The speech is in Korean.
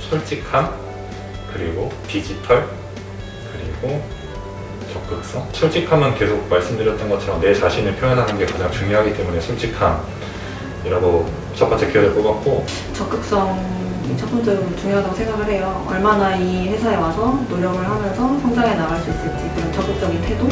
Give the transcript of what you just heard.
솔직함, 그리고 디지털, 그리고 적극성. 솔직함은 계속 말씀드렸던 것처럼 내 자신을 표현하는 게 가장 중요하기 때문에 솔직함이라고 첫 번째 키워드 뽑았고 적극성이 첫 번째로 중요하다고 생각을 해요. 얼마나 이 회사에 와서 노력을 하면서 성장해 나갈 수 있을지 그런 적극적인 태도